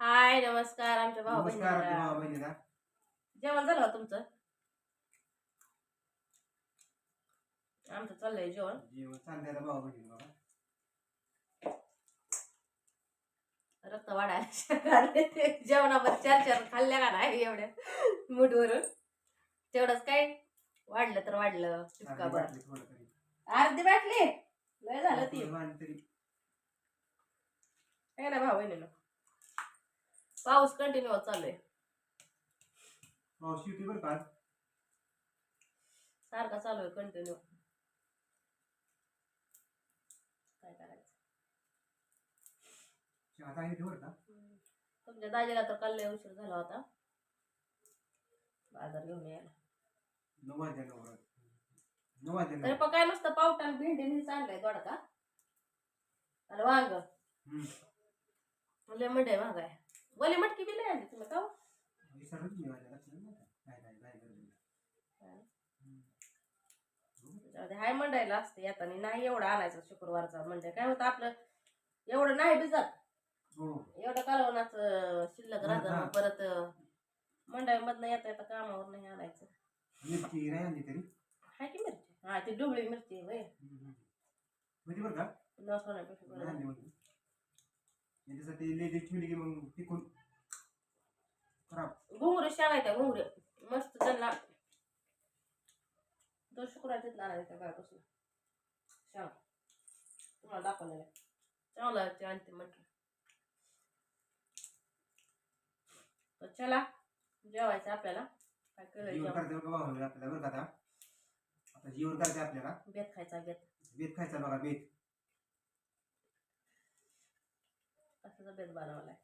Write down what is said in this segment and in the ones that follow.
हाय नमस्कार आमच्या भाऊ नमस्कार बहिणीला. भावा बहिणीला. जेवण झालं का तुमचं? आमचं चाललंय जेवण. जीव भावा बाबा रक्त वाढायला जेवणावर चार चार खाल्ल्या का नाही एवढ्या मुठवरून तेवढंच काय? वाढलं तर वाढलं थोडं तरी. अर्धी बाटली? लय झालं ती. थोडं वाढलं तरी. काय ना भाऊ बहिणीला. पाऊस कंटिन्यू चालू आहे. पाऊस शिवटी बरं का? सारखा चालू आहे कंटिन्यू काय करायचं? आता आहे ते बरं का? तुमच्या दाजीला तर काल लय उशीर झाला होता. बाजार घेऊन यायला. नऊ तरी. पण काय नुसतं पावटा भेंडी नाही चांगलंय दोडका आणि वांग. हम्म. लय मंडे वांग आहे. वली मटकी बी लय आणली तुम्ही का हो? विसरलोच मी माझ्या लक्षात नाही आता. काय काय काय गरज हम्म. जाऊ दे, हाय मंडायला असते येताना नाही एवढं आणायचं शुक्रवारचा म्हणजे काय होतं आपलं एवढं नाही भिजत हो एवढं कालवणाचं शिल्लक राहतं. मग परत मंडईमधनं येता येता कामावर नाही आणायचं मिरची नाही आणली तरी हाय की मिरची हा ती डुबळी मिरची आहे होय हम्म. होती बरं का. नाही आणली याच्यासाठी लेडीज की मग टिकून खराब. घुंगरू शेंगायच्या घुंगरू. मस्त त्यांना. दोन शुक्रवार तिथला आणायचा गावापासून शेंगा. तुम्हाला दाखवलेलं. चांगलं ते आणते म्हटलं. तर चला जेवायचं आपल्याला. काय जेवण करते बरं का भावा बहिणी आपल्याला बरं का आता? आता करते आपल्याला. बेत खायचा बेत. बेत खायचा बघा बेत. कशाचा बेत बनवलाय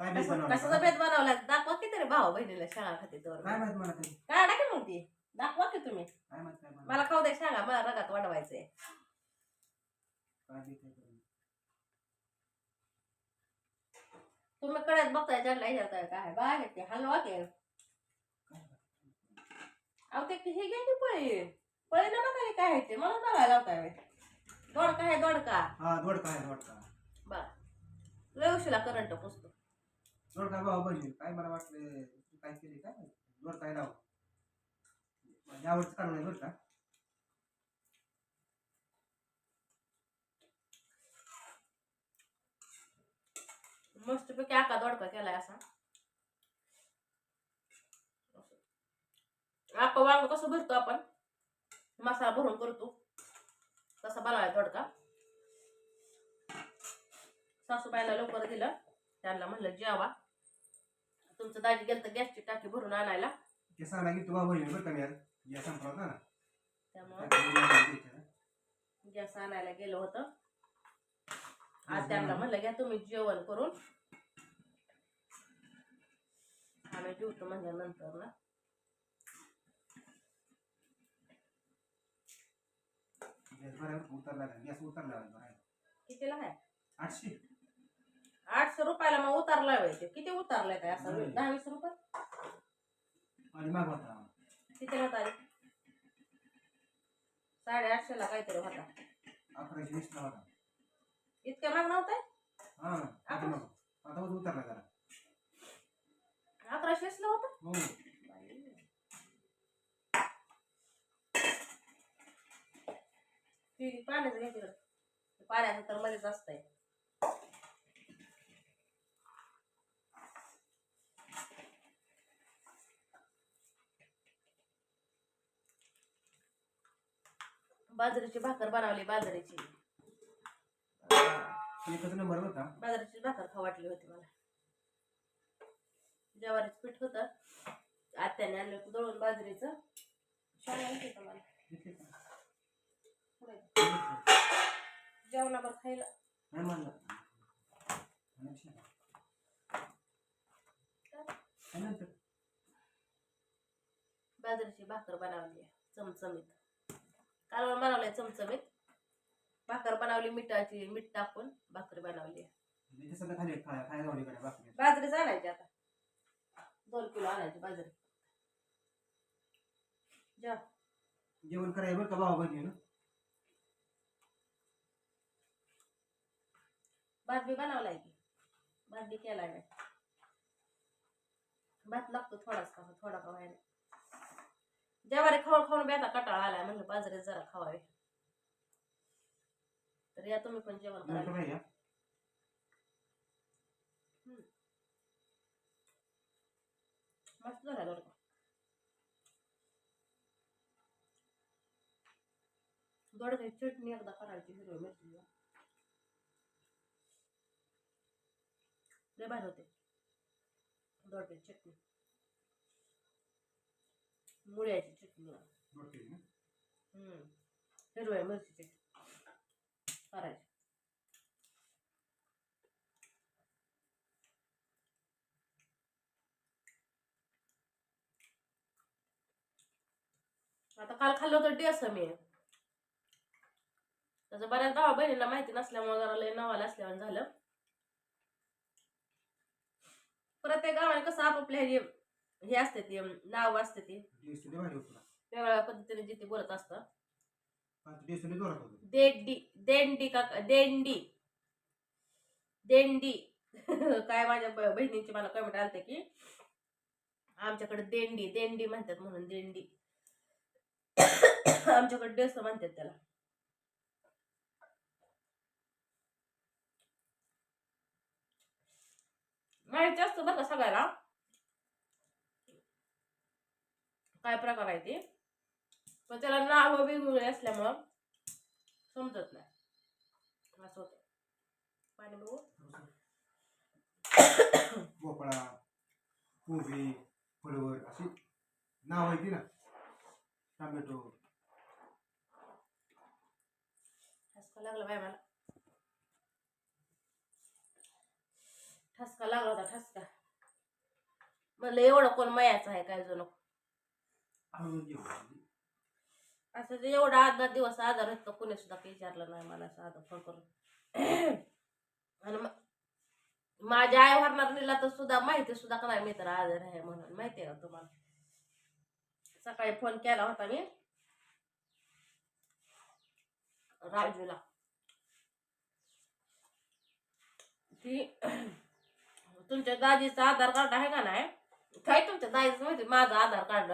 काय बेत कसा- बनवला कशाचा बेत बनवलाय दाखवा की तरी भाऊ बहिणीला शाळा खाते तर काय माहीत मला काय टाकेल मग ती? दाखवा की तुम्ही. काय माहीत काय. मला खाऊ दे सांगा मला रगात वाढवायचंय. काय बेत आहे. तुम्ही कळत बघताय ज्यांना विचारताय काय? बाय ते हलवा के अहो ते हे घे की पळी. पळी ना बघा काय आहे ते. मला बघायला लावताय. दोडका आहे दोडका. हा दोडका आहे दोडका. लय उशिला करंट पुसतो दोडका भाऊ बहिणी? काय मला वाटलं तू काय केले काय. दोडका आहे लाव. माझ्या आवडचं काढून आहे बरं का. मस्त पैकी आका दोडका केलाय असा. आका वांग कसं भरतो आपण? मसाला भरून करतो. तसा बनवाय दोडका. सासूबाईला लवकर दिलं. त्यांना म्हणलं जेवा. तुमचं दाजी गेलं तर गॅसची टाकी भरून आणायला. ते सांगा की तू भाऊ बहिणी बरं या संपला ना त्यामुळं. गॅस आणायला गेलो होतं. आज त्यांना म्हणलं घ्या तुम्ही जेवण करून. आम्ही जेवतो म्हणजे नंतर ना. गॅस बऱ्यावर उतरला? गॅस उतरला. कितीला आहे? आठशे. आठशे रुपयाला मग उतारलाय होय ते. किती उतारलाय काय असं. दहा वीस रुपये? आणि माग होता. कितीला होता रे? साडे आठशेला काहीतरी होता. अकराशे वीसला होता. इतक्या माग नव्हता हा आता मग उतरला जरा. अकराशेला होता? हो. ती पाण्याचं घ्या तिकडं पाण्याचं तर मध्येच असतंय. बाजरीची भाकर बनवली बाजरीची. एकच नंबर बाजरीची भाकर खाऊ वाटली होती मला. ज्वारीचं पीठ होतं. आत्याने आणलं होतं दळून बाजरीचं. छान का? मला. जेवणावर खायला. बाजरीची भाकर बनवली चमचमीत. काल बनवलंय चमचमीत. भाकर बनवली मिठाची मीठ टाकून भाकरी बनवली. म्हणजे बाजरीच आणायची आता. दोन किलो आणायची बाजरी. जेव जेवण करायचं बरं का भाऊ बहिणी भात बी बनवलाय की. भात बी केलाय भात लागतो थोडाच का थोडा का व्हायला ज्वारी खाऊन खाऊन बी आता कटाळा आलाय म्हणलं बाजरी जरा खावावे. तर या तुम्ही पण जेवण करा. नाही. मस्त झाला दोडक्याची चटणी एकदा करायची हिरवी मिरची. लय भारी होते. दोडक्याची चटणी. मुळ्याची चटणी. हम्म. हिरव्या मिरचीची करायची. आता काल खाल्लं होतं डेस मी त्याचं बऱ्याच भावा बहिणीला माहिती नसल्यामुळे जरा लय नवाला असल्यावर झालं. प्रत्येक गावाने कसं आपापल्या हे हे असते ते नाव असते ते. भारी होतं. वेगवेगळ्या पद्धतीने जिथे बोलत असतं. जोरात होतं. देंडी देंडी का देंडी. देंडी. काय माझ्या ब- बहिणींची मला कमेंट आलते की आमच्याकडे देंडी देंडी म्हणतात म्हणून देंडी. आमच्याकडे डेस म्हणतात त्याला. माहिती असतं बरं का सगळ्याला? काय प्रकार आहे ते? पण त्याला नाव वेगवेगळे असल्यामुळं समजत नाही. असं होतं. पाणी बघू. भोपळा कोबी फळवर अशी नाव आहे ती ना. टोमॅटो. ठसका लागला बाय मला. ठसका लागला होता ठसका. म्हणलं एवढं कोण मयाचं आहे काय जणू जेवण असं ते एवढा आठ दहा दिवस आजार होतो का कोणी सुद्धा काही विचारलं नाही मला साधं फोन करून आणि माझ्या आई हरणारीला तर सुद्धा माहिती सुद्धा का नाही मी तर आजार आहे म्हणून माहिती आहे का तुम्हाला? सकाळी फोन केला होता मी. राजूला. ती तुमच्या दाजीचं आधार कार्ड आहे का नाही? काय तुमच्या दाजीचं माहिती? माझं आधार कार्ड.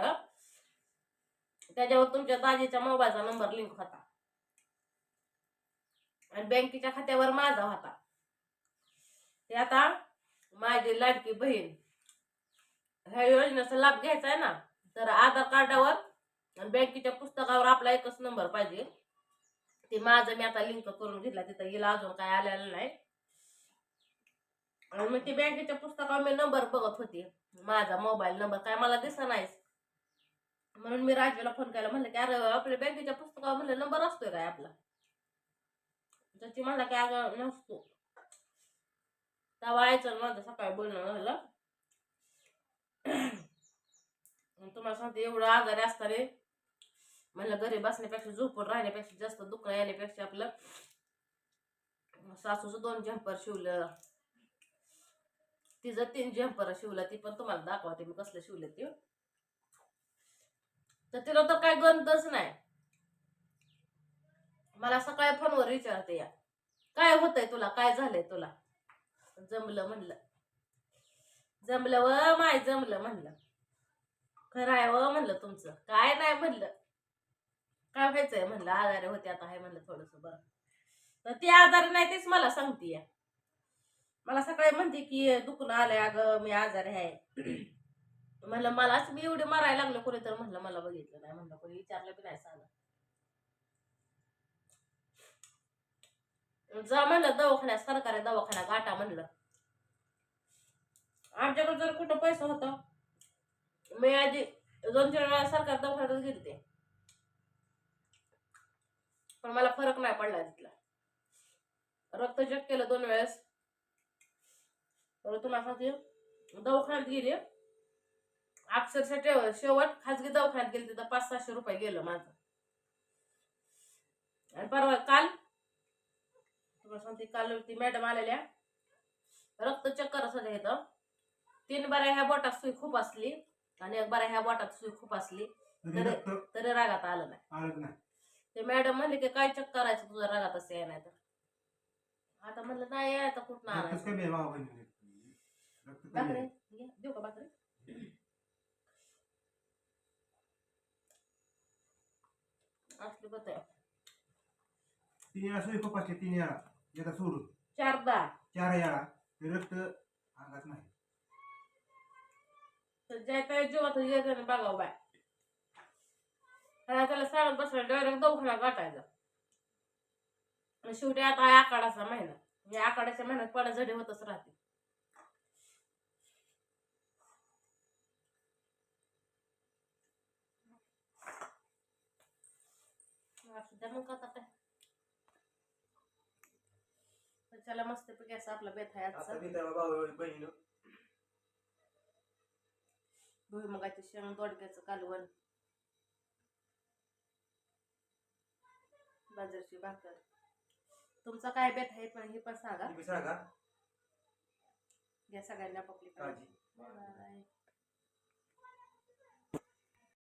त्याच्यावर तुमच्या दाजीच्या मोबाईलचा नंबर लिंक होता. आणि बँकेच्या खात्यावर माझा होता. ते आता माझी लाडकी बहीण ह्या योजनेचा लाभ घ्यायचा आहे ना तर आधार कार्डावर आणि बँकेच्या पुस्तकावर आपला एकच नंबर पाहिजे. ते माझं मी आता लिंक करून घेतला तिथं गेला अजून काय आलेलं नाही. आणि मग ते बँकेच्या पुस्तकावर मी नंबर बघत होते. माझा मोबाईल नंबर काय मला दिसा नाहीच म्हणून मी राजूला फोन केला म्हणलं की अरे आपल्या बँकेच्या पुस्तकावर म्हणलं नंबर असतोय काय आपला? त्याची म्हणला की अगं नसतो. तेव्हा यायचं माझं सकाळी बोलणं झालं. तुम्हाला सांगते एवढं आजारी असताना म्हणलं घरी बसण्यापेक्षा झोपून राहण्यापेक्षा जास्त दुखणं येण्यापेक्षा आपलं सासूचं दोन जम्पर शिवलं. तिचं तीन जम्पर शिवलं ती पण तुम्हाला दाखवते मी कसलं शिवलं ते. तर तिला तर काय गणतच नाही. मला सकाळी फोनवर विचारते या काय होतंय तुला? काय झालंय तुला? जमलं म्हणलं. जमलं व माय जमलं म्हणलं. खरं आहे व म्हणलं तुमचं. काय नाही म्हणलं. काय व्हायचंय म्हणलं? आजारी होते आता आहे म्हणलं थोडस बरं. तर ती आजारी नाही तेच मला सांगते मला सकाळी म्हणते की दुखून आलंय अगं मी आजारी आहे. म्हणलं मलाच मी एवढे मारायला लागलं कोणी तर म्हणलं मला बघितलं नाही. म्हणलं कोणी विचारलं बी नाही सांगा. जा म्हणलं दवाखान्यात सरकारी दवाखान्यात गाठा म्हणलं. आमच्याकडे जर कुठं पैसा होता मी आधी दोन चार वेळा सरकार दवाखान्यातच गेलते. पण मला फरक नाही पडला तिथला. रक्त चेक केलं दोन वेळेस. तर तुम्हाला सांगते दवाखान्यात गेले अक्षरशः ठेव. शेवट खाजगी दवाखान्यात गेले तिथं पाच सहाशे रुपये गेलं माझं. आणि परवा काल तुम्हाला सांगते काल ती मॅडम आलेल्या. रक्त चक्कर असं घेतं तीन बाऱ्या ह्या बोटात सुई खूप असली आणि एक बाऱ्या ह्या बोटात सुई खूप असली तरी तरी- रागात आलं नाही. ते मॅडम म्हणले की काय चेक करायचं तुझं रागात असं आहे नाही तर आता म्हणलं नाही यायचं कुठं आणायचं? देऊ का भाकरी? असली बघ तीन वेळा तीन वेळा. याचा सोडून. चारदा. चार वेळा. रक्त अंगात नाही. तर ज्या त्या जीवात येतं बघावं बाय त्याला त्याला सांगत बसला डायरेक्ट दवाखाना गाठायचा आणि शेवटी आता आहे आखाडाचा महिना. या आखाड्याच्या महिन्यात पडाझडी होतच राहते. द्या मग आता. काय तर चला मस्तपैकी असं आपला बेत आहे आता आजचा मी त्या भाऊ बहीण भुईमुगाची शेंग दोडक्याचं कालवण बाजरीची भाकर. तुमचा काय बेत आहे पण हे पण सांगा. तुम्ही सांगा. या सगळ्यांना आपली काळजी. बाय.